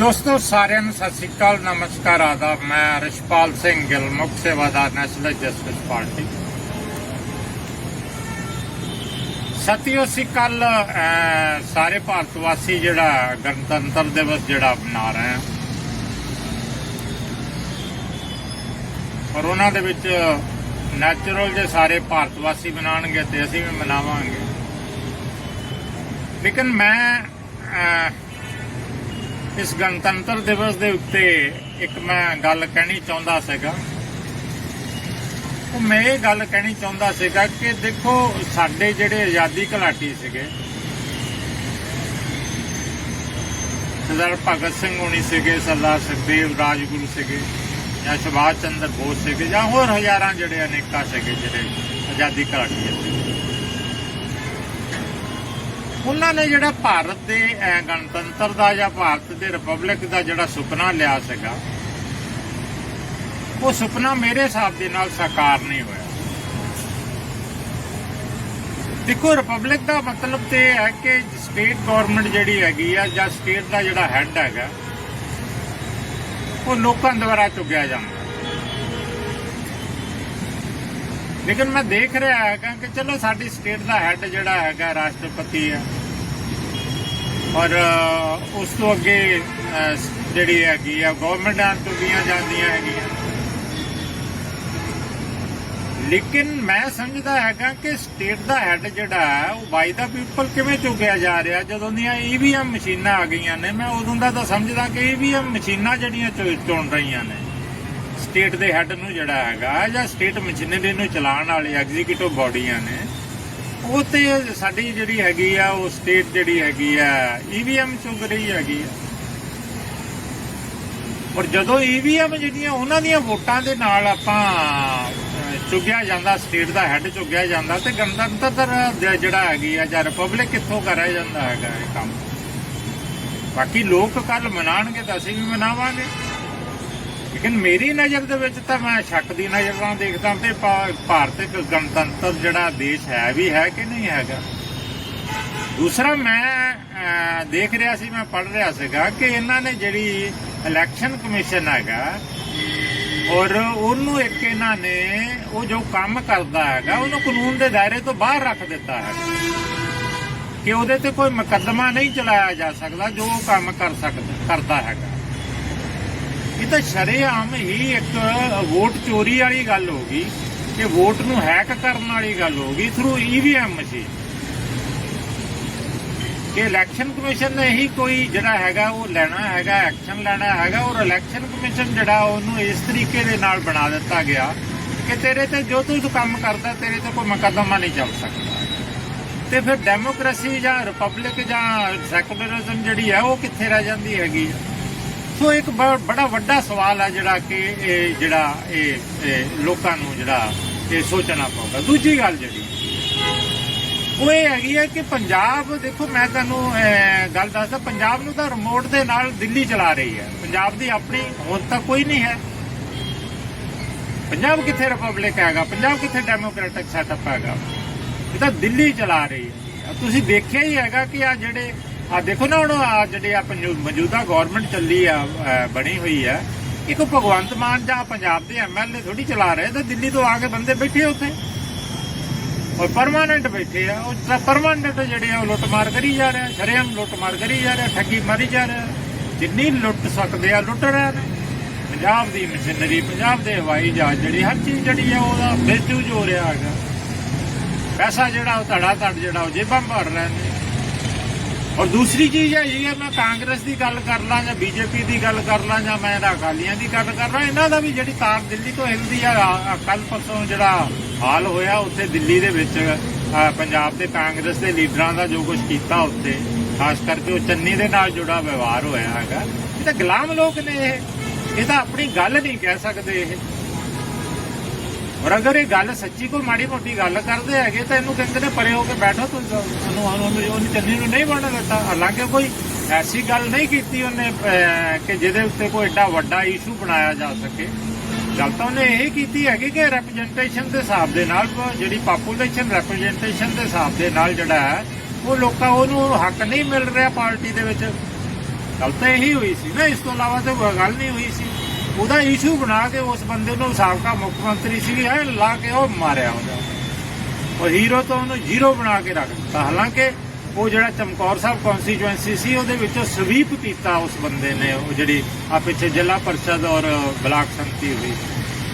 ਦੋਸਤੋ, ਸਾਰਿਆਂ ਨੂੰ ਸਤਿ ਸ੍ਰੀ ਅਕਾਲ, ਨਮਸਕਾਰ, ਆਦਾਬ। ਮੈਂ ਰਿਸ਼ਪਾਲ ਸਿੰਘ ਗਿੱਲ, ਮੁੱਖ ਸੇਵਾਦਾਰ ਨੈਸ਼ਨਲ ਜਸਟਿਸ ਪਾਰਟੀ। ਸਤਿਓ ਸੀ ਕੱਲ ਸਾਰੇ ਭਾਰਤ ਵਾਸੀ ਜਿਹੜਾ ਗਣਤੰਤਰ ਦਿਵਸ ਜਿਹੜਾ ਮਨਾ ਰਹੇ ਆ ਪਰ ਉਹਨਾਂ ਦੇ ਵਿੱਚ ਨੈਚੁਰਲ ਜੇ ਸਾਰੇ ਭਾਰਤ ਵਾਸੀ ਮਨਾਣਗੇ ਤੇ ਅਸੀਂ ਵੀ ਮਨਾਵਾਂਗੇ। ਲੇਕਿਨ ਮੈਂ ਇਸ ਗਣਤੰਤਰ ਦਿਵਸ ਦੇ ਉੱਤੇ ਇੱਕ ਮੈਂ ਗੱਲ ਕਹਿਣੀ ਚਾਹੁੰਦਾ ਸੀਗਾ। ਉਹ ਮੈਂ ਇਹ ਗੱਲ ਕਹਿਣੀ ਚਾਹੁੰਦਾ ਸੀਗਾ ਕਿ ਦੇਖੋ, ਸਾਡੇ ਜਿਹੜੇ ਆਜ਼ਾਦੀ ਘਲਾਟੀ ਸੀਗੇ, ਸਰਦਾਰ ਭਗਤ ਸਿੰਘ ਹੋਣੀ ਸੀਗੇ, ਸਰਦਾਰ ਸੁਖਦੇਵ ਰਾਜਗੁਰੂ ਸੀਗੇ, ਜਾਂ ਸੁਭਾਸ਼ ਚੰਦਰ ਬੋਸ ਸੀਗੇ, ਜਾਂ ਹੋਰ ਹਜ਼ਾਰਾਂ ਜਿਹੜੇ ਅਨੇਕਾਂ ਸੀਗੇ ਜਿਹੜੇ ਆਜ਼ਾਦੀ ਘੁਲਾਟੀ ਉਹਨਾਂ ਨੇ ਜਿਹੜਾ ਭਾਰਤ ਦੇ ਗਣਤੰਤਰ ਦਾ ਜਾਂ ਭਾਰਤ ਦੇ ਰਿਪਬਲਿਕ ਦਾ ਜਿਹੜਾ ਸੁਪਨਾ ਲਿਆ ਸੀਗਾ, ਉਹ ਸੁਪਨਾ ਮੇਰੇ ਹਿਸਾਬ ਦੇ ਨਾਲ ਸਾਕਾਰ ਨਹੀਂ ਹੋਇਆ। ਦੇਖੋ, ਰਿਪਬਲਿਕ ਦਾ ਮਤਲਬ ਤੇ ਇਹ ਹੈ ਕਿ ਸਟੇਟ ਗਵਰਨਮੈਂਟ ਜਿਹੜੀ ਹੈਗੀ ਆ ਜਾਂ ਸਟੇਟ ਦਾ ਜਿਹੜਾ ਹੈੱਡ ਹੈਗਾ, ਉਹ ਲੋਕਾਂ ਦੁਆਰਾ ਚੁੱਕਿਆ ਜਾਂਦਾ। ਲੇਕਿਨ ਮੈਂ ਦੇਖ ਰਿਹਾ ਹੈਗਾ ਕਿ ਚਲੋ ਸਾਡੀ ਸਟੇਟ ਦਾ ਹੈੱਡ ਜਿਹੜਾ ਹੈਗਾ ਰਾਸ਼ਟਰਪਤੀ ਹੈ। ਔਰ ਉਸ ਤੋਂ ਅੱਗੇ ਜਿਹੜੀ ਹੈਗੀ ਆ ਗਵਰਨਮੈਂਟਾਂ ਚੁੱਕੀਆਂ ਜਾਂਦੀਆਂ ਹੈਗੀਆਂ। ਲੇਕਿਨ ਮੈਂ ਸਮਝਦਾ ਹੈਗਾ ਕਿ ਸਟੇਟ ਦਾ ਹੈੱਡ ਜਿਹੜਾ ਹੈ, ਉਹ ਬਾਈ ਦਾ ਪੀਪਲ ਕਿਵੇਂ ਚੁੱਕਿਆ ਜਾ ਰਿਹਾ? ਜਦੋਂ ਦੀਆਂ ਈਵੀਐਮ ਮਸ਼ੀਨਾਂ ਆ ਗਈਆਂ ਨੇ, ਮੈਂ ਉਦੋਂ ਦਾ ਤਾਂ ਸਮਝਦਾ ਕਿ ਈਵੀਐਮ ਮਸ਼ੀਨਾਂ ਜਿਹੜੀਆਂ ਚੁਣ ਰਹੀਆਂ ਨੇ। ਸਟੇਟ ਦੇ ਹੈੱਡ ਨੂੰ ਜਿਹੜਾ ਹੈਗਾ ਜਾਂ ਸਟੇਟ ਮਸ਼ੀਨਰੀ ਨੂੰ ਚਲਾਉਣ ਵਾਲੇ ਐਗਜ਼ੀਕਿਊਟਿਵ ਬੋਡੀਆਂ ਨੇ ਉਹ ਤੇ ਸਾਡੀ ਜਿਹੜੀ ਹੈਗੀ ਆ ਉਹ ਸਟੇਟ ਜਿਹੜੀ ਹੈਗੀ ਆ ਈਵੀਐਮ ਚੁੱਕ ਰਹੀ ਹੈਗੀ ਆ। ਔਰ ਜਦੋਂ ਈਵੀਐਮ ਜਿਹੜੀਆਂ ਉਹਨਾਂ ਦੀਆਂ ਵੋਟਾਂ ਦੇ ਨਾਲ ਆਪਾਂ ਅਹ, ਜਾਂਦਾ ਸਟੇਟ ਦਾ ਹੈੱਡ ਚੁੱਕਿਆ ਜਾਂਦਾ ਤੇ ਗਣਤੰਤਰ ਜਿਹੜਾ ਹੈਗੀ ਆ ਜਾਂ ਰਿਪਬਲਿਕ ਕਿੱਥੋਂ ਕਰਿਆ ਜਾਂਦਾ ਹੈਗਾ ਇਹ ਕੰਮ। ਬਾਕੀ ਲੋਕ ਕੱਲ ਮਨਾਣਗੇ ਤਾਂ ਅਸੀਂ ਵੀ ਮਨਾਵਾਂਗੇ। ਲੇਕਿਨ ਮੇਰੀ ਨਜ਼ਰ ਦੇ ਵਿੱਚ ਤਾਂ ਮੈਂ ਸ਼ੱਕ ਦੀ ਨਜ਼ਰ ਨਾਲ ਦੇਖਦਾ ਤੇ ਭਾਰਤ ਇੱਕ ਗਣਤੰਤਰ ਜਿਹੜਾ ਦੇਸ਼ ਹੈ ਵੀ ਹੈ ਕਿ ਨਹੀਂ ਹੈਗਾ। ਦੂਸਰਾ ਮੈਂ ਦੇਖ ਰਿਹਾ ਸੀ, ਮੈਂ ਪੜ੍ਹ ਰਿਹਾ ਸੀਗਾ ਕਿ ਇਹਨਾਂ ਨੇ ਜਿਹੜੀ ਇਲੈਕਸ਼ਨ ਕਮਿਸ਼ਨ ਹੈਗਾ ਔਰ ਉਹਨੂੰ ਇੱਕ ਇਹਨਾਂ ਨੇ ਉਹ ਜੋ ਕੰਮ ਕਰਦਾ ਹੈਗਾ, ਉਹਨੂੰ ਕਾਨੂੰਨ ਦੇ ਦਾਇਰੇ ਤੋਂ ਬਾਹਰ ਰੱਖ ਦਿੱਤਾ ਹੈ ਕਿ ਉਹਦੇ ਤੇ ਕੋਈ ਮੁਕੱਦਮਾ ਨਹੀਂ ਚਲਾਇਆ ਜਾ ਸਕਦਾ ਜੋ ਉਹ ਕੰਮ ਕਰ ਸਕਦਾ, ਕਰਦਾ ਹੈਗਾ। ਇਹ ਤਾਂ ਸ਼ਰੇਆਮ ਹੀ ਇੱਕ ਵੋਟ ਚੋਰੀ ਵਾਲੀ ਗੱਲ ਹੋ ਗਈ ਕਿ ਵੋਟ ਨੂੰ ਹੈਕ ਕਰਨ ਵਾਲੀ ਗੱਲ ਹੋ ਗਈ ਥਰੂ ਈਵੀਐਮ ਮਸ਼ੀਨ ਕਿ ਇਲੈਕਸ਼ਨ ਕਮਿਸ਼ਨ ਨੇ ਹੀ ਕੋਈ ਜਿਹੜਾ ਹੈਗਾ ਉਹ ਲੈਣਾ ਹੈਗਾ ਐਕਸ਼ਨ ਲੈਣਾ ਹੈਗਾ, ਔਰ ਇਲੈਕਸ਼ਨ ਕਮਿਸ਼ਨ ਜਿਹੜਾ ਉਹਨੂੰ ਇਸ ਤਰੀਕੇ ਦੇ ਨਾਲ ਬਣਾ ਦਿੱਤਾ ਗਿਆ ਕਿ ਤੇਰੇ ਤੇ ਜੋ ਤੂੰ ਕੰਮ ਕਰਦਾ, ਤੇਰੇ ਤੇ ਕੋਈ ਮੁਕੱਦਮਾ ਨਹੀਂ ਚੱਲ ਸਕਦਾ। ਤੇ ਫਿਰ ਡੈਮੋਕ੍ਰੇਸੀ ਜਾਂ ਰਿਪਬਲਿਕ ਜਾਂ ਸੈਕੂਲਰਿਜ਼ਮ ਜਿਹੜੀ ਹੈ ਉਹ ਕਿੱਥੇ ਰਹਿ ਜਾਂਦੀ ਹੈਗੀ? ਸੋ ਇੱਕ ਬੜਾ ਵੱਡਾ ਸਵਾਲ ਹੈ ਜਿਹੜਾ ਕਿ ਇਹ ਜਿਹੜਾ ਇਹ ਲੋਕਾਂ ਨੂੰ ਜਿਹੜਾ ਇਹ ਸੋਚਣਾ ਪਊਗਾ। ਦੂਜੀ ਗੱਲ ਜਿਹੜੀ, ਉਹ ਇਹ ਹੈਗੀ ਹੈ ਕਿ ਪੰਜਾਬ, ਦੇਖੋ ਮੈਂ ਤੁਹਾਨੂੰ ਗੱਲ ਦੱਸਦਾ, ਪੰਜਾਬ ਨੂੰ ਤਾਂ ਰਿਮੋਟ ਦੇ ਨਾਲ ਦਿੱਲੀ ਚਲਾ ਰਹੀ ਹੈ। ਪੰਜਾਬ ਦੀ ਆਪਣੀ ਹੁਣ ਤਾਂ ਕੋਈ ਨਹੀਂ ਹੈ। ਪੰਜਾਬ ਕਿੱਥੇ ਰਿਪਬਲਿਕ ਹੈਗਾ? ਪੰਜਾਬ ਕਿੱਥੇ ਡੈਮੋਕ੍ਰੈਟਿਕ ਸੈਟਅਪ ਹੈਗਾ? ਇਹ ਤਾਂ ਦਿੱਲੀ ਚਲਾ ਰਹੀ ਹੈ। ਤੁਸੀਂ ਦੇਖਿਆ ਹੀ ਹੈਗਾ ਕਿ ਆ ਜਿਹੜੇ ਆ, ਦੇਖੋ ਨਾ ਹੁਣ ਆ ਜਿਹੜੇ ਆ ਮੌਜੂਦਾ ਗਵਰਨਮੈਂਟ ਚੱਲੀ ਆ ਬਣੀ ਹੋਈ ਹੈ ਇੱਕ ਭਗਵੰਤ ਮਾਨ ਜਾਂ ਪੰਜਾਬ ਦੇ ਐਮਐਲਏ ਥੋੜੀ ਚਲਾ ਰਹੇ ਤਾਂ ਦਿੱਲੀ ਤੋਂ ਆ ਕੇ ਬੰਦੇ ਬੈਠੇ ਉੱਥੇ। ਔਰ ਪਰਮਾਨੈਂਟ ਬੈਠੇ ਆ, ਉਹ ਪਰਮਾਨੈਂਟ ਜਿਹੜੇ ਆ ਉਹ ਲੁੱਟਮਾਰ ਕਰੀ ਜਾ ਰਹੇ ਆ ਸ਼ਰੇਆਮ ਲੁੱਟਮਾਰ ਕਰੀ ਜਾ ਰਹੇ, ਠੱਗੀ ਮਾਰੀ ਜਾ ਰਹੇ। ਜਿੰਨੀ ਲੁੱਟ ਸਕਦੇ ਆ, ਲੁੱਟ ਰਹੇ ਨੇ। ਪੰਜਾਬ ਦੀ ਮਸ਼ੀਨਰੀ, ਪੰਜਾਬ ਦੇ ਹਵਾਈ ਜਹਾਜ਼ ਜਿਹੜੀ, ਹਰ ਚੀਜ਼ ਜਿਹੜੀ ਆ, ਉਹਦਾ ਮਿਸਯੂਜ਼ ਹੋ ਰਿਹਾ ਹੈਗਾ। ਪੈਸਾ ਜਿਹੜਾ ਉਹ ਧੜਾ ਧੜ ਜਿਹੜਾ ਉਹ ਜੇਬਾਂ ਭਰ ਰਹੇ ਨੇ। ਔਰ ਦੂਸਰੀ ਚੀਜ਼ ਹੈ ਇਹ ਮੈਂ ਕਾਂਗਰਸ ਦੀ ਗੱਲ ਕਰ ਲਾਂ ਜਾਂ ਬੀਜੇਪੀ ਦੀ ਗੱਲ ਕਰ ਲਾਂ ਜਾਂ ਮੈਂ ਅਕਾਲੀਆਂ ਦੀ ਗੱਲ ਕਰ ਲਾਂ, ਇਹਨਾਂ ਦਾ ਵੀ ਜਿਹੜੀ ਤਾਰ ਦਿੱਲੀ ਤੋਂ ਹਿਲਦੀ ਆ ਕੱਲ ਪਰਸੋਂ ਜਿਹੜਾ ਹਾਲ ਹੋਇਆ ਉੱਥੇ ਦਿੱਲੀ ਦੇ ਵਿੱਚ ਪੰਜਾਬ ਦੇ ਕਾਂਗਰਸ ਦੇ ਲੀਡਰਾਂ ਦਾ ਜੋ ਕੁਝ ਕੀਤਾ ਉੱਥੇ, ਖਾਸ ਕਰਕੇ ਉਹ ਚੰਨੀ ਦੇ ਨਾਲ ਜੁੜਾ ਵਿਵਹਾਰ ਹੋਇਆ ਹੈਗਾ। ਇਹ ਤਾਂ ਗੁਲਾਮ ਲੋਕ ਨੇ ਇਹ ਇਹ ਤਾਂ ਆਪਣੀ ਗੱਲ ਨਹੀਂ ਕਹਿ ਸਕਦੇ ਇਹ। ਔਰ ਅਗਰ ਇਹ ਗੱਲ ਸੱਚੀ ਕੋਈ ਮਾੜੀ ਮੋਟੀ ਗੱਲ ਕਰਦੇ ਹੈਗੇ ਤਾਂ ਇਹਨੂੰ ਕਹਿੰਦੇ ਨੇ ਪਰੇ ਹੋ ਕੇ ਬੈਠੋ ਤੁਸੀਂ ਉਹਨੂੰ ਉਹਨੂੰ ਚੰਨੀ ਨੂੰ ਨਹੀਂ ਬਣਨ ਦਿੱਤਾ। ਹਾਲਾਂਕਿ ਕੋਈ ਐਸੀ ਗੱਲ ਨਹੀਂ ਕੀਤੀ ਉਹਨੇ ਕਿ ਜਿਹਦੇ ਉੱਤੇ ਕੋਈ ਏਡਾ ਵੱਡਾ ਇਸ਼ੂ ਬਣਾਇਆ ਜਾ ਸਕੇ। ਗੱਲ ਤਾਂ ਉਹਨੇ ਇਹ ਕੀਤੀ ਹੈਗੀ ਕਿ ਰੈਪਰੈਜ਼ੈਂਟੇਸ਼ਨ ਦੇ ਹਿਸਾਬ ਦੇ ਨਾਲ, ਜਿਹੜੀ ਪਾਪੂਲੇਸ਼ਨ ਰੈਪਰੈਜ਼ੈਂਟੇਸ਼ਨ ਦੇ ਹਿਸਾਬ ਦੇ ਨਾਲ ਜਿਹੜਾ ਹੈ, ਉਹ ਲੋਕਾਂ ਉਹਨੂੰ ਹੱਕ ਨਹੀਂ ਮਿਲ ਰਿਹਾ ਪਾਰਟੀ ਦੇ ਵਿੱਚ। ਗੱਲ ਤਾਂ ਇਹੀ ਹੋਈ ਸੀ ਨਾ, ਇਸ ਤੋਂ ਇਲਾਵਾ ਤਾਂ ਗੱਲ ਨਹੀਂ ਹੋਈ ਸੀ। ਉਹਦਾ ਇਸ਼ੂ ਬਣਾ ਕੇ ਉਸ ਬੰਦੇ ਨੂੰ ਸਾਬਕਾ ਮੁੱਖ ਮੰਤਰੀ ਸੀ ਐ ਲਾ ਕੇ ਉਹ ਮਾਰਿਆ ਉਹਦਾ। ਉਹ ਹੀਰੋ ਤੋਂ ਉਹਨੂੰ ਜ਼ੀਰੋ ਬਣਾ ਕੇ ਰੱਖ ਦਿੱਤਾ। ਹਾਲਾਂਕਿ ਉਹ ਜਿਹੜਾ ਚਮਕੌਰ ਸਾਹਿਬ ਕਨਸਟੀਚੁਐਂਸੀ ਸੀ, ਉਹਦੇ ਵਿੱਚੋਂ ਸਵੀਪ ਕੀਤਾ ਉਸ ਬੰਦੇ ਨੇ, ਉਹ ਜਿਹੜੀ ਆ ਪਿੱਛੇ ਜ਼ਿਲ੍ਹਾ ਪਰਿਸ਼ਦ ਔਰ ਬਲਾਕ ਸੰਮਤੀ ਹੋਈ।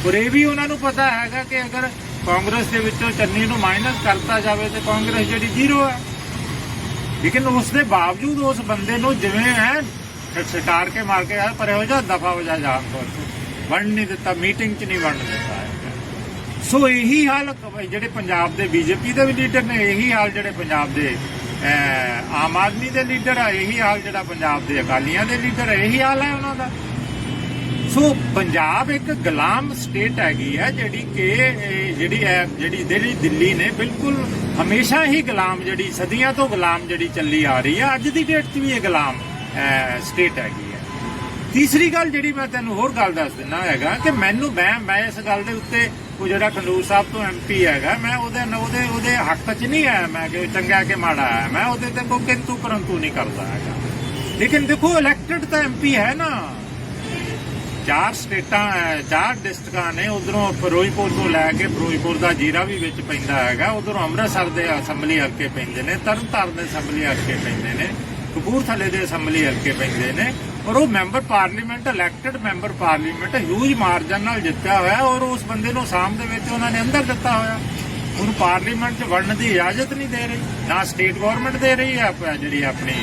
ਔਰ ਇਹ ਵੀ ਉਹਨਾਂ ਨੂੰ ਪਤਾ ਹੈਗਾ ਕਿ ਅਗਰ ਕਾਂਗਰਸ ਦੇ ਵਿੱਚੋਂ ਚੰਨੀ ਨੂੰ ਮਾਈਨਸ ਕਰਤਾ ਜਾਵੇ ਤੇ ਕਾਂਗਰਸ ਜਿਹੜੀ ਜ਼ੀਰੋ ਹੈ। ਲੇਕਿਨ ਉਸ ਦੇ ਬਾਵਜੂਦ ਉਸ ਬੰਦੇ ਨੂੰ ਜਿਵੇਂ ਹੈ ਛਟਾਰ ਕੇ ਮਾਰ ਕੇ ਆ ਪਰ ਹੋ ਜਾ ਦਫਾ ਹੋ ਜਾ ਜਾਣ ਤੋਂ ਵੰਡ ਨਹੀਂ ਦਿੱਤਾ ਮੀਟਿੰਗ 'ਚ ਨਹੀਂ ਵੰਡ ਦਿੱਤਾ ਸੋ ਇਹੀ ਹਾਲ ਜਿਹੜੇ ਪੰਜਾਬ ਦੇ ਬੀਜੇਪੀ ਦੇ ਵੀ ਲੀਡਰ ਨੇ, ਇਹੀ ਹਾਲ ਜਿਹੜੇ ਪੰਜਾਬ ਦੇ ਆਮ ਆਦਮੀ ਦੇ ਲੀਡਰ ਆ, ਇਹੀ ਹਾਲ ਜਿਹੜਾ ਪੰਜਾਬ ਦੇ ਅਕਾਲੀਆਂ ਦੇ ਲੀਡਰ ਇਹੀ ਹਾਲ ਹੈ ਉਹਨਾਂ ਦਾ। ਸੋ ਪੰਜਾਬ ਇੱਕ ਗੁਲਾਮ ਸਟੇਟ ਹੈਗੀ ਹੈ, ਜਿਹੜੀ ਕਿ ਜਿਹੜੀ ਹੈ, ਜਿਹੜੀ ਦਿੱਲੀ ਦਿੱਲੀ ਨੇ ਬਿਲਕੁਲ ਹਮੇਸ਼ਾ ਹੀ ਗੁਲਾਮ, ਜਿਹੜੀ ਸਦੀਆਂ ਤੋਂ ਗੁਲਾਮ ਜਿਹੜੀ ਚੱਲੀ ਆ ਰਹੀ ਹੈ, ਅੱਜ ਦੀ ਡੇਟ 'ਚ ਵੀ ਇਹ ਗੁਲਾਮ ਸਟੇਟ ਹੈਗੀ ਹੈ। ਤੀਸਰੀ ਗੱਲ ਜਿਹੜੀ ਮੈਂ ਤੈਨੂੰ ਹੋਰ ਗੱਲ ਦੱਸ ਦਿੰਦਾ ਹੈਗਾ ਕਿ ਮੈਨੂੰ ਮੈਂ ਮੈਂ ਇਸ ਗੱਲ ਦੇ ਉੱਤੇ ਉਹ ਜਿਹੜਾ ਖੰਡੂਰ ਸਾਹਿਬ ਤੋਂ ਐਮਪੀ ਹੈਗਾ, ਮੈਂ ਉਹਦੇ ਉਹਦੇ ਉਹਦੇ ਹੱਕ 'ਚ ਨਹੀਂ ਆਇਆ ਮੈਂ ਕਿ ਉਹ ਚੰਗਾ ਕਿ ਮਾੜਾ ਹੈ ਮੈਂ ਉਹਦੇ ਤੇ ਕੋਈ ਕਿੰਤੂ ਪਰੰਤੂ ਨਹੀਂ ਕਰਦਾ ਹੈਗਾ। ਲੇਕਿਨ ਦੇਖੋ ਇਲੈਕਟਡ ਤਾਂ ਐਮਪੀ ਹੈ ਨਾ। ਚਾਰ ਸਟੇਟਾਂ, ਚਾਰ ਡਿਸਟ੍ਰਿਕਾਂ ਨੇ ਉਧਰੋਂ ਫਿਰੋਜ਼ਪੁਰ ਤੋਂ ਲੈ ਕੇ ਫਿਰੋਜ਼ਪੁਰ ਦਾ ਜੀਰਾ ਵੀ ਵਿੱਚ ਪੈਂਦਾ ਹੈਗਾ। ਉਧਰੋਂ ਅੰਮ੍ਰਿਤਸਰ ਦੇ ਅਸੈਂਬਲੀ ਹਲਕੇ ਪੈਂਦੇ ਨੇ, ਤਰਨਤਾਰਨ ਦੇ ਅਸੈਂਬਲੀ ਹਲਕੇ ਪੈਂਦੇ ਨੇ। ਕਪੂਰਥਲੇ ਦੇ ਅਸੈਂਬਲੀ ਹਲਕੇ ਪੈਂਦੇ ਨੇ ਔਰ ਉਹ member parliament elected member parliament huge margin ਨਾਲ ਜਿੱਤਿਆ ਹੋਇਆ ਔਰ ਉਸ ਬੰਦੇ ਨੂੰ ਆਸਾਮ ਦੇ ਵਿੱਚ ਉਹਨਾਂ ਨੇ ਅੰਦਰ ਦਿੱਤਾ ਹੋਇਆ। ਉਹਨੂੰ ਪਾਰਲੀਮੈਂਟ 'ਚ ਵੜਨ ਦੀ ਇਜਾਜ਼ਤ ਨਹੀਂ ਦੇ ਰਹੀ, ਨਾ ਸਟੇਟ ਗਵਰਨਮੈਂਟ ਦੇ ਰਹੀ ਹੈ ਜਿਹੜੀ ਆਪਣੀ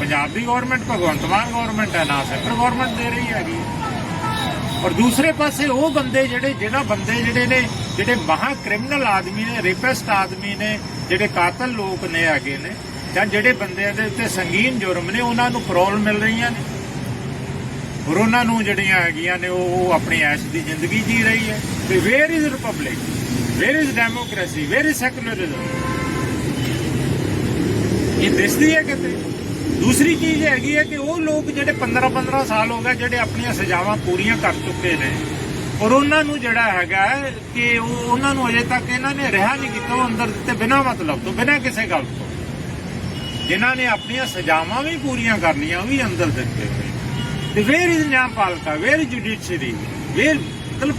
ਪੰਜਾਬ ਦੀ ਗਵਰਨਮੈਂਟ ਭਗਵੰਤ ਮਾਨ ਗਵਰਨਮੈਂਟ ਹੈ, ਨਾ ਸੈਂਟਰ ਗਵਰਨਮੈਂਟ ਦੇ ਰਹੀ ਹੈਗੀ। ਔਰ ਦੂਸਰੇ ਪਾਸੇ ਉਹ ਬੰਦੇ ਜਿਹੜੇ ਜਿਹੜਾ ਬੰਦੇ ਜਿਹੜੇ ਨੇ, ਜਿਹੜੇ ਮਹਾ ਕ੍ਰਿਮੀਨਲ ਆਦਮੀ ਨੇ ਰੇਪਿਸਟ ਆਦਮੀ ਨੇ, ਜਿਹੜੇ ਕਾਤਲ ਲੋਕ ਨੇ ਹੈਗੇ ਨੇ ਜਾਂ ਜਿਹੜੇ ਬੰਦਿਆਂ ਦੇ ਉੱਤੇ ਸੰਗੀਨ ਜੁਰਮ ਨੇ, ਉਹਨਾਂ ਨੂੰ ਪਰੋਲ ਮਿਲ ਰਹੀਆਂ ਨੇ। ਔਰ ਉਹਨਾਂ ਨੂੰ ਜਿਹੜੀਆਂ ਹੈਗੀਆਂ ਨੇ, ਉਹ ਆਪਣੀ ਐਸ਼ ਦੀ ਜ਼ਿੰਦਗੀ ਜੀ ਰਹੀ ਹੈ। ਤੇ where is republic where is democracy where is secularism ਇਹ ਦਿਸਦੀ ਹੈ ਕਿਤੇ? ਦੂਸਰੀ ਚੀਜ਼ ਹੈਗੀ ਹੈ ਕਿ ਉਹ ਲੋਕ ਜਿਹੜੇ 15 15 ਸਾਲ ਹੋ ਗਏ ਜਿਹੜੇ ਆਪਣੀਆਂ ਸਜ਼ਾਵਾਂ ਪੂਰੀਆਂ ਕਰ ਚੁੱਕੇ ਨੇ, ਔਰ ਉਹਨਾਂ ਨੂੰ ਜਿਹੜਾ ਹੈਗਾ ਕਿ ਉਹ ਉਹਨਾਂ ਨੂੰ ਅਜੇ ਤੱਕ ਇਹਨਾਂ ਨੇ ਰਿਹਾ ਨਹੀਂ ਕੀਤਾ, ਉਹ ਅੰਦਰ ਦਿੱਤੇ ਬਿਨਾਂ ਮਤਲਬ ਤੋਂ, ਬਿਨਾਂ ਕਿਸੇ ਗੱਲ ਤੋਂ। ਜਿਨ੍ਹਾਂ ਨੇ ਆਪਣੀਆਂ ਸਜ਼ਾਵਾਂ ਵੀ ਪੂਰੀਆਂ ਕਰਨੀਆਂ, ਉਹ ਵੀ ਅੰਦਰ ਦਿੱਤੇ ਹੋਏ ਤੇ ਵੇਅਰ ਇਜ਼ ਨਿਆਂਪਾਲਕਾ ਵੇਅਰ ਜੁਡੀਸ਼ਰੀ ਵੇਅਰ ਮਤਲਬ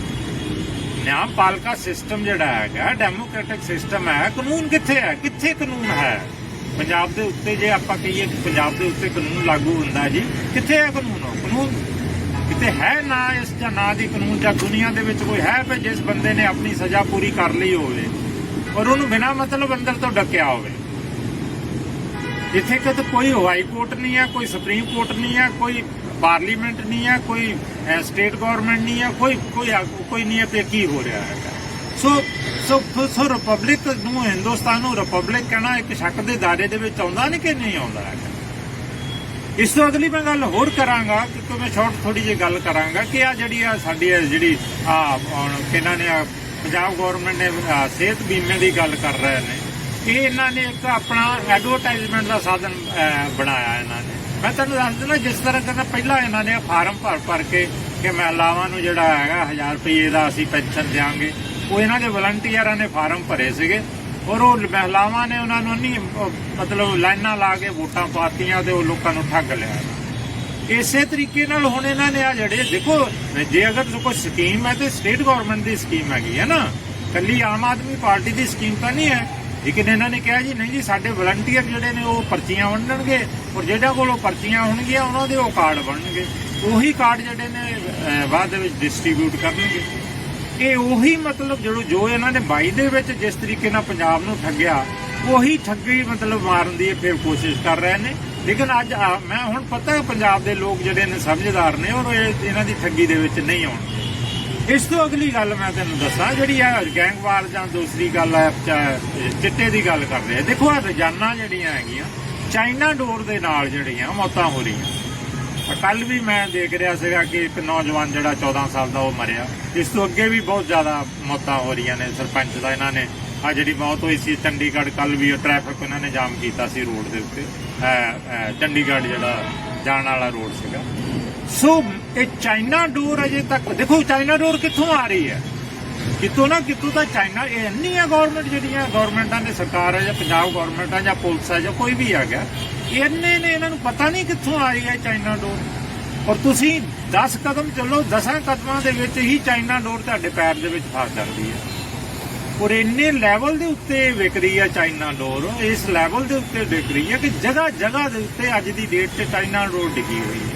ਨਿਆਂਪਾਲਕਾ ਸਿਸਟਮ ਜਿਹੜਾ ਹੈਗਾ ਡੈਮੋਕ੍ਰੈਟਿਕ ਸਿਸਟਮ ਹੈ, ਕਾਨੂੰਨ ਕਿੱਥੇ ਹੈ? ਕਿੱਥੇ ਕਾਨੂੰਨ ਹੈ? ਪੰਜਾਬ ਦੇ ਉੱਤੇ ਜੇ ਆਪਾਂ ਕਹੀਏ ਕਿ ਪੰਜਾਬ ਦੇ ਉੱਤੇ ਕਾਨੂੰਨ ਲਾਗੂ ਹੁੰਦਾ ਜੀ, ਕਿੱਥੇ ਹੈ ਕਾਨੂੰਨ? ਕਾਨੂੰਨ ਕਿਤੇ ਹੈ ਨਾ ਇਸ ਜਾਂ ਨਾ ਦੀ ਕਾਨੂੰਨ, ਜਾਂ ਦੁਨੀਆ ਦੇ ਵਿੱਚ ਕੋਈ ਹੈ ਵੀ ਜਿਸ ਬੰਦੇ ਨੇ ਆਪਣੀ ਸਜ਼ਾ ਪੂਰੀ ਕਰ ਲਈ ਹੋਵੇ, ਔਰ ਉਹਨੂੰ ਬਿਨਾਂ ਮਤਲਬ ਅੰਦਰ ਤੋਂ ਡੱਕਿਆ ਹੋਵੇ। ਇੱਥੇ ਕਿਤੇ ਕੋਈ ਹਾਈ ਕੋਰਟ ਨਹੀਂ ਹੈ ਕੋਈ ਸੁਪਰੀਮ ਕੋਰਟ ਨਹੀਂ ਹੈ ਕੋਈ ਪਾਰਲੀਮੈਂਟ ਨਹੀਂ ਹੈ ਕੋਈ ਸਟੇਟ ਗਵਰਨਮੈਂਟ ਨਹੀਂ ਹੈ ਕੋਈ ਕੋਈ ਕੋਈ ਨਹੀਂ ਹੈ ਤੇ ਕੀ ਹੋ ਰਿਹਾ ਹੈਗਾ। ਸੋ ਸੋ ਸੋ ਰਿਪਬਲਿਕ ਨੂੰ ਹਿੰਦੁਸਤਾਨ ਨੂੰ ਰਿਪਬਲਿਕ ਕਹਿਣਾ ਇੱਕ ਸ਼ੱਕ ਦੇ ਦਾਇਰੇ ਦੇ ਵਿੱਚ ਆਉਂਦਾ ਨਹੀਂ ਕਿ ਨਹੀਂ ਆਉਂਦਾ ਹੈਗਾ। ਇਸ ਤੋਂ ਅਗਲੀ ਮੈਂ ਗੱਲ ਹੋਰ ਕਰਾਂਗਾ ਕਿਉਂਕਿ ਮੈਂ ਸ਼ਾਰਟ ਥੋੜੀ ਜਿਹੀ ਗੱਲ ਕਰਾਂਗਾ ਕਿ ਆ ਜਿਹੜੀ ਆ ਸਾਡੀ ਆ ਜਿਹੜੀ ਆ ਕਿਹਨਾਂ ਨੇ ਪੰਜਾਬ ਗਵਰਨਮੈਂਟ ਨੇ ਸਿਹਤ ਬੀਮੇ ਦੀ ਗੱਲ ਕਰ ਰਹੇ ਨੇ ਇਹ ਇਹਨਾਂ ਨੇ ਇੱਕ ਆਪਣਾ ਐਡਵਰਟਾਈਜ਼ਮੈਂਟ ਦਾ ਸਾਧਨ ਬਣਾਇਆ ਇਹਨਾਂ ਨੇ। ਮੈਂ ਤੁਹਾਨੂੰ ਦੱਸ ਦਿੰਦਾ, ਜਿਸ ਤਰ੍ਹਾਂ ਕਹਿੰਦਾ ਪਹਿਲਾਂ ਇਹਨਾਂ ਨੇ ਫਾਰਮ ਭਰ ਭਰ ਕੇ ਕਿ ਮਹਿਲਾਵਾਂ ਨੂੰ ਜਿਹੜਾ ਹੈਗਾ 1000 ਰੁਪਏ ਦਾ ਅਸੀਂ ਪੈਨਸ਼ਨ ਦਿਆਂਗੇ। ਉਹ ਇਹਨਾਂ ਦੇ ਵਲੰਟੀਅਰਾਂ ਨੇ ਫਾਰਮ ਭਰੇ ਸੀਗੇ। ਔਰ ਉਹ ਮਹਿਲਾਵਾਂ ਨੇ ਉਹਨਾਂ ਨੂੰ ਨਹੀਂ ਮਤਲਬ ਲਾਈਨਾਂ ਲਾ ਕੇ ਵੋਟਾਂ ਪਾਤੀਆਂ ਤੇ ਉਹ ਲੋਕਾਂ ਨੂੰ ਠੱਗ ਲਿਆ। ਇਸੇ ਤਰੀਕੇ ਨਾਲ ਹੁਣ ਇਹਨਾਂ ਨੇ ਆ ਜਿਹੜੇ, ਦੇਖੋ, ਜੇ ਅਗਰ ਕੋਈ ਸਕੀਮ ਹੈ ਤੇ ਸਟੇਟ ਗਵਰਨਮੈਂਟ ਦੀ ਸਕੀਮ ਹੈਗੀ ਹੈ ਨਾ। ਕੱਲੀ ਆਮ ਆਦਮੀ ਪਾਰਟੀ ਦੀ ਸਕੀਮ ਤਾਂ ਨਹੀਂ ਹੈ। ਲੇਕਿਨ ਇਹਨਾਂ ਨੇ ਕਿਹਾ ਜੀ, ਨਹੀਂ ਜੀ, ਸਾਡੇ ਵਲੰਟੀਅਰ ਜਿਹੜੇ ਨੇ ਉਹ ਪਰਚੀਆਂ ਵੰਡਣਗੇ ਔਰ ਜਿਹੜਾ ਕੋਲ ਉਹ ਪਰਚੀਆਂ ਹੋਣਗੀਆਂ, ਉਹਨਾਂ ਦੇ ਉਹ ਕਾਰਡ ਬਣਨਗੇ। ਉਹੀ ਕਾਰਡ ਜਿਹੜੇ ਨੇ ਬਾਅਦ ਦੇ ਵਿੱਚ ਡਿਸਟ੍ਰੀਬਿਊਟ ਕਰਨਗੇ। ਇਹ ਉਹੀ ਮਤਲਬ ਜਿਹੜੋ ਜੋ ਇਹਨਾਂ ਨੇ ਬਾਈ ਦੇ ਵਿੱਚ ਜਿਸ ਤਰੀਕੇ ਨਾਲ ਪੰਜਾਬ ਨੂੰ ਠੱਗਿਆ, ਉਹੀ ਠੱਗੀ ਮਤਲਬ ਮਾਰਨ ਦੀ ਫਿਰ ਕੋਸ਼ਿਸ਼ ਕਰ ਰਹੇ ਨੇ। ਲੇਕਿਨ ਅੱਜ ਮੈਂ ਹੁਣ ਪਤਾ ਪੰਜਾਬ ਦੇ ਲੋਕ ਜਿਹੜੇ ਨੇ ਸਮਝਦਾਰ ਨੇ ਔਰ ਇਹਨਾਂ ਦੀ ਠੱਗੀ ਦੇ ਵਿੱਚ ਨਹੀਂ ਆਉਣਗੇ। ਇਸ ਤੋਂ ਅਗਲੀ ਗੱਲ ਮੈਂ ਤੈਨੂੰ ਦੱਸਾਂ, ਜਿਹੜੀ ਆ ਗੈਂਗਵਾਰ ਜਾਂ ਦੂਸਰੀ ਗੱਲ ਹੈ ਚਿੱਟੇ ਦੀ ਗੱਲ ਕਰ ਰਹੇ। ਦੇਖੋ ਆ ਰੋਜ਼ਾਨਾ ਜਿਹੜੀਆਂ ਹੈਗੀਆਂ, ਚਾਈਨਾ ਡੋਰ ਦੇ ਨਾਲ ਜਿਹੜੀਆਂ ਮੌਤਾਂ ਹੋ ਰਹੀਆਂ। ਕੱਲ ਵੀ ਮੈਂ ਦੇਖ ਰਿਹਾ ਸੀਗਾ ਕਿ ਇੱਕ ਨੌਜਵਾਨ ਜਿਹੜਾ 14 ਸਾਲ ਦਾ ਉਹ ਮਰਿਆ। ਇਸ ਤੋਂ ਅੱਗੇ ਵੀ ਬਹੁਤ ਜ਼ਿਆਦਾ ਮੌਤਾਂ ਹੋ ਰਹੀਆਂ ਨੇ ਸਰਪੰਚ ਦਾ, ਇਹਨਾਂ ਨੇ ਆ ਜਿਹੜੀ ਮੌਤ ਹੋਈ ਸੀ ਚੰਡੀਗੜ੍ਹ ਕੱਲ ਵੀ ਟ੍ਰੈਫਿਕ ਇਹਨਾਂ ਨੇ ਜਾਮ ਕੀਤਾ ਸੀ ਰੋਡ ਦੇ ਉੱਤੇ। ਚੰਡੀਗੜ੍ਹ ਜਿਹੜਾ ਜਾਣ ਵਾਲਾ ਰੋਡ ਸੀਗਾ। ਸੋ ਇਹ ਚਾਈਨਾ ਡੋਰ ਅਜੇ ਤੱਕ, ਦੇਖੋ ਚਾਈਨਾ ਡੋਰ ਕਿੱਥੋਂ ਆ ਰਹੀ ਹੈ? ਕਿਤੋਂ ਨਾ ਕਿਤੋਂ ਤਾਂ ਚਾਈਨਾ, ਇਹ ਇੰਨੀ ਆ ਗਵਰਨਮੈਂਟ ਜਿਹੜੀਆਂ ਗਵਰਨਮੈਂਟਾਂ ਨੇ ਸਰਕਾਰ ਹੈ ਜਾਂ ਪੰਜਾਬ ਗਵਰਨਮੈਂਟ ਹੈ ਜਾਂ ਪੁਲਿਸ ਹੈ ਜਾਂ ਕੋਈ ਵੀ ਹੈਗਾ ਇੰਨੇ ਨੇ ਇਹਨਾਂ ਨੂੰ ਪਤਾ ਨਹੀਂ ਕਿੱਥੋਂ ਆ ਰਹੀ ਹੈ ਚਾਈਨਾ ਡੋਰ। ਔਰ ਤੁਸੀਂ 10 ਕਦਮ ਚੱਲੋ 10 ਕਦਮਾਂ ਦੇ ਵਿੱਚ ਹੀ ਚਾਈਨਾ ਡੋਰ ਤੁਹਾਡੇ ਪੈਰ ਦੇ ਵਿੱਚ ਫਸ ਜਾਂਦੀ ਹੈ। ਔਰ ਇੰਨੇ ਲੈਵਲ ਦੇ ਉੱਤੇ ਵਿਕ ਰਹੀ ਹੈ ਚਾਈਨਾ ਡੋਰ, ਇਸ ਲੈਵਲ ਦੇ ਉੱਤੇ ਵਿਕ ਰਹੀ ਹੈ ਕਿ ਜਗ੍ਹਾ ਜਗ੍ਹਾ ਦੇ ਉੱਤੇ ਅੱਜ ਦੀ ਡੇਟ 'ਚ ਚਾਈਨਾ ਡੋਰ ਡਿੱਗੀ ਹੋਈ ਹੈ।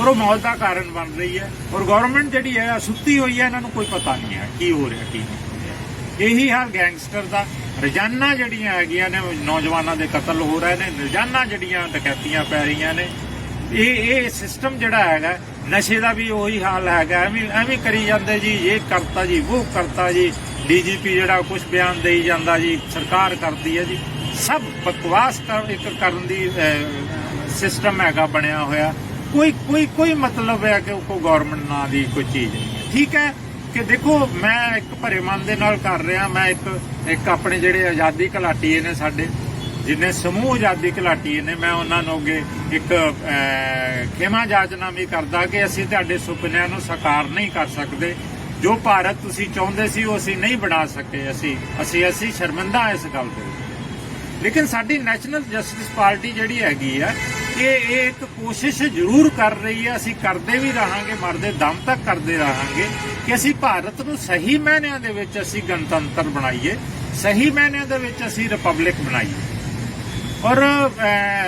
ਔਰ ਉਹ ਮੌਤ ਦਾ ਕਾਰਨ ਬਣ ਰਹੀ ਹੈ ਔਰ ਗਵਰਨਮੈਂਟ ਜਿਹੜੀ ਹੈ, ਸੁੱਤੀ ਹੋਈ ਹੈ, ਇਹਨਾਂ ਨੂੰ ਕੋਈ ਪਤਾ ਨਹੀਂ ਹੈ ਕੀ ਹੋ ਰਿਹਾ, ਕੀ ਨਹੀਂ ਇਹੀ ਹਾਲ ਗੈਂਗਸਟਰ ਦਾ ਰੋਜ਼ਾਨਾ ਜਿਹੜੀਆਂ ਹੈਗੀਆਂ ਨੇ ਨੌਜਵਾਨਾਂ ਦੇ ਕਤਲ ਹੋ ਰਹੇ ਨੇ, ਰੋਜ਼ਾਨਾ ਜਿਹੜੀਆਂ ਡਕੈਤੀਆਂ ਪੈ ਰਹੀਆਂ ਨੇ। ਇਹ ਇਹ ਸਿਸਟਮ ਜਿਹੜਾ ਹੈਗਾ, ਨਸ਼ੇ ਦਾ ਵੀ ਉਹੀ ਹਾਲ ਹੈਗਾ, ਐਵੇਂ ਐਵੇਂ ਕਰੀ ਜਾਂਦੇ ਜੀ, ਇਹ ਕਰਤਾ ਜੀ, ਉਹ ਕਰਤਾ ਜੀ, ਡੀਜੀਪੀ ਜਿਹੜਾ ਕੁਝ ਬਿਆਨ ਦੇਈ ਜਾਂਦਾ ਜੀ, ਸਰਕਾਰ ਕਰਦੀ ਹੈ ਜੀ। ਸਭ ਬਕਵਾਸ ਕਰ, ਇੱਕ ਕਰਨ ਦੀ ਸਿਸਟਮ ਹੈਗਾ, ਬਣਿਆ ਹੋਇਆ। ਕੋਈ ਕੋਈ ਕੋਈ ਮਤਲਬ ਹੈ ਕਿ ਕੋਈ ਗਵਰਨਮੈਂਟ ਨਾਂ ਦੀ ਕੋਈ ਚੀਜ਼ ਠੀਕ ਹੈ ਕਿ ਦੇਖੋ ਮੈਂ ਇੱਕ ਭਰੇ ਮਨ ਦੇ ਨਾਲ ਕਰ ਰਿਹਾ ਮੈਂ ਇੱਕ ਇੱਕ ਆਪਣੇ ਜਿਹੜੇ ਆਜ਼ਾਦੀ ਘਲਾਟੀਏ ਨੇ ਸਾਡੇ ਜਿੰਨੇ ਸਮੂਹ ਆਜ਼ਾਦੀ ਘਲਾਟੀਏ ਨੇ ਮੈਂ ਉਹਨਾਂ ਨੂੰ ਅੱਗੇ ਇੱਕ ਅਹ, ਖਿਮਾ ਜਾਚਨਾ ਵੀ ਕਰਦਾ ਕਿ ਅਸੀਂ ਤੁਹਾਡੇ ਸੁਪਨਿਆਂ ਨੂੰ ਸਾਕਾਰ ਨਹੀਂ ਕਰ ਸਕਦੇ। ਜੋ ਭਾਰਤ ਤੁਸੀਂ ਚਾਹੁੰਦੇ ਸੀ ਉਹ ਅਸੀਂ ਨਹੀਂ ਬਣਾ ਸਕੇ ਅਸੀਂ। ਅਸੀਂ ਅਸੀਂ ਸ਼ਰਮਿੰਦਾ ਇਸ ਗੱਲ ਦੇ ਵਿੱਚ। ਲੇਕਿਨ ਸਾਡੀ ਨੈਸ਼ਨਲ ਜਸਟਿਸ ਪਾਰਟੀ ਜਿਹੜੀ ਹੈਗੀ ਆ ਇਹ ਇਹ ਇੱਕ ਕੋਸ਼ਿਸ਼ ਜ਼ਰੂਰ ਕਰ ਰਹੀ ਹੈ, ਅਸੀਂ ਕਰਦੇ ਵੀ ਰਹਾਂਗੇ, ਮਰਦੇ ਦਮ ਤੱਕ ਕਰਦੇ ਰਹਾਂਗੇ ਕਿ ਅਸੀਂ ਭਾਰਤ ਨੂੰ ਸਹੀ ਮਾਇਨਿਆਂ ਦੇ ਵਿੱਚ ਅਸੀਂ ਗਣਤੰਤਰ ਬਣਾਈਏ, ਸਹੀ ਮਾਇਨਿਆਂ ਦੇ ਵਿੱਚ ਅਸੀਂ ਰਿਪਬਲਿਕ ਬਣਾਈਏ। ਔਰ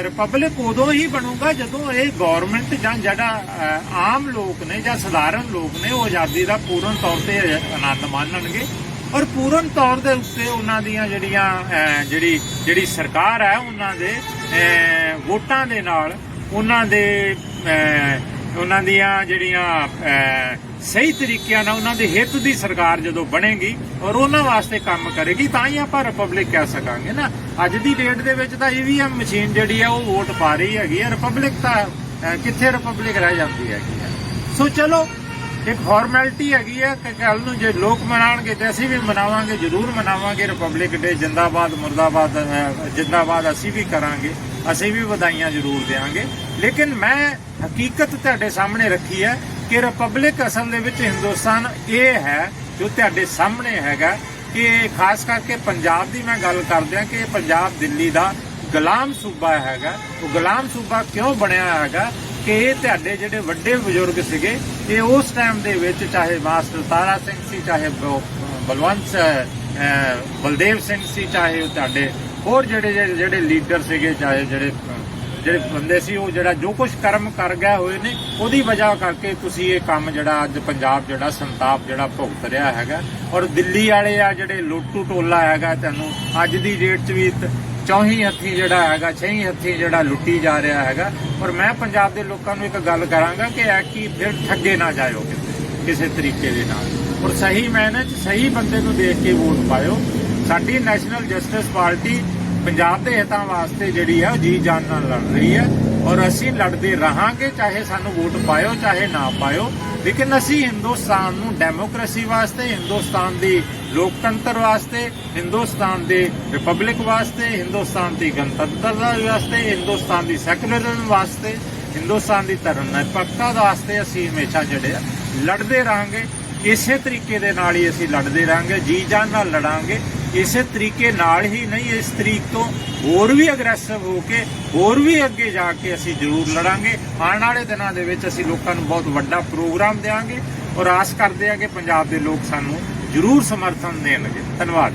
ਰਿਪਬਲਿਕ ਉਦੋਂ ਹੀ ਬਣੂਗਾ ਜਦੋਂ ਇਹ ਗਵਰਨਮੈਂਟ ਜਾਂ ਜਿਹੜਾ ਆਮ ਲੋਕ ਨੇ ਜਾਂ ਸਧਾਰਨ ਲੋਕ ਨੇ ਉਹ ਆਜ਼ਾਦੀ ਦਾ ਪੂਰਨ ਤੌਰ ਤੇ ਆਨੰਦ ਮਾਣਨਗੇ। ਔਰ ਪੂਰਨ ਤੌਰ ਦੇ ਉੱਤੇ ਉਹਨਾਂ ਦੀਆਂ ਜਿਹੜੀਆਂ ਜਿਹੜੀ ਜਿਹੜੀ ਸਰਕਾਰ ਹੈ, ਉਹਨਾਂ ਦੇ ਵੋਟਾਂ ਦੇ ਨਾਲ ਉਹਨਾਂ ਦੇ ਉਹਨਾਂ ਦੀਆਂ ਜਿਹੜੀਆਂ ਸਹੀ ਤਰੀਕਿਆਂ ਨਾਲ ਉਹਨਾਂ ਦੇ ਹਿੱਤ ਦੀ ਸਰਕਾਰ ਜਦੋਂ ਬਣੇਗੀ ਔਰ ਉਹਨਾਂ ਵਾਸਤੇ ਕੰਮ ਕਰੇਗੀ, ਤਾਂ ਹੀ ਆਪਾਂ ਰਿਪਬਲਿਕ ਕਹਿ ਸਕਾਂਗੇ ਨਾ। ਅੱਜ ਦੀ ਡੇਟ ਦੇ ਵਿੱਚ ਤਾਂ ਈਵੀਐਮ ਮਸ਼ੀਨ ਜਿਹੜੀ ਆ, ਉਹ ਵੋਟ ਪਾ ਰਹੀ ਹੈਗੀ ਆ। ਰਿਪਬਲਿਕ ਤਾਂ ਕਿੱਥੇ ਰਿਪਬਲਿਕ ਰਹਿ ਜਾਂਦੀ ਹੈਗੀ ਆ? ਸੋ ਚਲੋ ਇੱਕ ਫਾਰਮੈਲਿਟੀ ਹੈਗੀ ਹੈ ਕਿ ਕੱਲ ਨੂੰ ਜੇ ਲੋਕ ਮਨਾਣਗੇ ਤੇ ਅਸੀਂ ਵੀ ਮਨਾਵਾਂਗੇ, ਜ਼ਰੂਰ ਮਨਾਵਾਂਗੇ। ਰਿਪਬਲਿਕ ਡੇ ਜਿੰਦਾਬਾਦ, ਮੁਰਦਾਬਾਦ ਜਿੰਦਾਬਾਦ ਅਸੀਂ ਵੀ ਕਰਾਂਗੇ। ਅਸੀਂ ਵੀ ਵਧਾਈਆਂ ਜ਼ਰੂਰ ਦੇਵਾਂਗੇ ਲੇਕਿਨ ਮੈਂ ਹਕੀਕਤ ਤੁਹਾਡੇ ਸਾਹਮਣੇ ਰੱਖੀ ਹੈ ਕਿ ਰਿਪਬਲਿਕ ਅਸਲ ਦੇ ਵਿੱਚ ਹਿੰਦੁਸਤਾਨ ਇਹ ਹੈ, ਜੋ ਤੁਹਾਡੇ ਸਾਹਮਣੇ ਹੈਗਾ, ਕਿ ਖਾਸ ਕਰਕੇ ਪੰਜਾਬ ਦੀ ਮੈਂ ਗੱਲ ਕਰਦਿਆਂ ਕਿ ਪੰਜਾਬ ਦਿੱਲੀ ਦਾ ਗੁਲਾਮ ਸੂਬਾ ਹੈਗਾ। ਉਹ ਗੁਲਾਮ ਸੂਬਾ ਕਿਉਂ ਬਣਿਆ ਹੈਗਾ? ਕਿ ਇਹ ਤੁਹਾਡੇ ਜਿਹੜੇ ਵੱਡੇ ਬਜ਼ੁਰਗ ਸੀਗੇ, ਇਹ ਉਸ ਟਾਈਮ ਦੇ ਵਿੱਚ ਚਾਹੇ ਮਾਸਟਰ ਤਾਰਾ ਸਿੰਘ ਸੀ, ਚਾਹੇ ਬਲਵੰਤ ਬਲਦੇਵ ਸਿੰਘ ਸੀ, ਚਾਹੇ ਤੁਹਾਡੇ ਹੋਰ ਜਿਹੜੇ ਜਿਹੜੇ ਲੀਡਰ ਸੀਗੇ, ਚਾਹੇ ਜਿਹੜੇ ਜਿਹੜੇ ਬੰਦੇ ਸੀ, ਉਹ ਜਿਹੜਾ ਜੋ ਕੁਝ ਕਰਮ ਕਰ ਗਏ ਹੋਏ ਨੇ, ਉਹਦੀ ਵਜ੍ਹਾ ਕਰਕੇ ਤੁਸੀਂ ਇਹ ਕੰਮ ਜਿਹੜਾ ਅੱਜ ਪੰਜਾਬ ਜਿਹੜਾ ਸੰਤਾਪ ਜਿਹੜਾ ਭੁਗਤ ਰਿਹਾ ਹੈਗਾ। ਔਰ ਦਿੱਲੀ ਵਾਲੇ ਆ ਜਿਹੜੇ ਲੋਟੂ ਟੋਲਾ ਹੈਗਾ, ਤੁਹਾਨੂੰ ਅੱਜ ਦੀ ਡੇਟ 'ਚ ਵੀ ਚੌਹੀ ਹੱਥੀ ਜਿਹੜਾ ਹੈਗਾ ਛੇਹੀ ਹੱਥੀ ਜਿਹੜਾ ਲੁੱਟੀ ਜਾ ਰਿਹਾ ਹੈਗਾ। ਔਰ ਮੈਂ ਪੰਜਾਬ ਦੇ ਲੋਕਾਂ ਨੂੰ ਇੱਕ ਗੱਲ ਕਰਾਂਗਾ ਕਿ ਐ ਕੀ ਫਿਰ ਠੱਗੇ ਨਾ ਜਾਇਓ ਕਿਸੇ ਤਰੀਕੇ ਦੇ ਨਾਲ। ਔਰ ਸਹੀ ਮਾਇਨੇ 'ਚ ਸਹੀ ਬੰਦੇ ਨੂੰ ਦੇਖ ਕੇ ਵੋਟ ਪਾਇਓ। ਸਾਡੀ ਨੈਸ਼ਨਲ ਜਸਟਿਸ ਪਾਰਟੀ ਪੰਜਾਬ ਦੇ ਹਿੱਤਾਂ ਵਾਸਤੇ ਜਿਹੜੀ ਹੈ ਉਹ ਜੀ ਜਾਨ ਨਾਲ ਲੜ ਰਹੀ ਹੈ। ਔਰ ਅਸੀਂ ਲੜਦੇ ਰਹਾਂਗੇ, ਚਾਹੇ ਸਾਨੂੰ ਵੋਟ ਪਾਇਓ, ਚਾਹੇ ਨਾ ਪਾਇਓ। ਲੇਕਿਨ ਅਸੀਂ ਹਿੰਦੁਸਤਾਨ ਨੂੰ ਡੈਮੋਕ੍ਰੇਸੀ ਵਾਸਤੇ, ਹਿੰਦੁਸਤਾਨ ਦੀ ਲੋਕਤੰਤਰ ਵਾਸਤੇ, ਹਿੰਦੁਸਤਾਨ ਦੇ ਰਿਪਬਲਿਕ ਵਾਸਤੇ, ਹਿੰਦੁਸਤਾਨ ਦੀ ਗਣਤੰਤਰ ਵਾਸਤੇ, ਹਿੰਦੁਸਤਾਨ ਦੀ ਸੈਕੂਲਰਿਜ਼ਮ ਵਾਸਤੇ, ਹਿੰਦੁਸਤਾਨ ਦੀ ਧਰਮ ਨਿਰਪੱਖਤਾ ਵਾਸਤੇ ਅਸੀਂ ਹਮੇਸ਼ਾ ਜਿਹੜੇ ਆ ਲੜਦੇ ਰਹਾਂਗੇ। ਇਸੇ ਤਰੀਕੇ ਦੇ ਨਾਲ ਹੀ ਅਸੀਂ ਲੜਦੇ ਰਹਾਂਗੇ, ਜੀ ਜਾਨ ਨਾਲ ਲੜਾਂਗੇ। ਇਸੇ ਤਰੀਕੇ ਨਾਲ ਹੀ ਨਹੀਂ, ਇਸ ਤਰੀਕ ਤੋਂ ਹੋਰ ਵੀ ਅਗਰੈਸਿਵ ਹੋ ਕੇ, ਹੋਰ ਵੀ ਅੱਗੇ ਜਾ ਕੇ ਅਸੀਂ ਜ਼ਰੂਰ ਲੜਾਂਗੇ। ਆਉਣ ਵਾਲੇ ਦਿਨਾਂ ਦੇ ਵਿੱਚ ਅਸੀਂ ਲੋਕਾਂ ਨੂੰ ਬਹੁਤ ਵੱਡਾ ਪ੍ਰੋਗਰਾਮ ਦੇਵਾਂਗੇ ਔਰ ਆਸ ਕਰਦੇ ਹਾਂ ਕਿ ਪੰਜਾਬ ਦੇ ਲੋਕ ਸਾਨੂੰ ਜ਼ਰੂਰ ਸਮਰਥਨ ਦੇਣਗੇ। ਧੰਨਵਾਦ।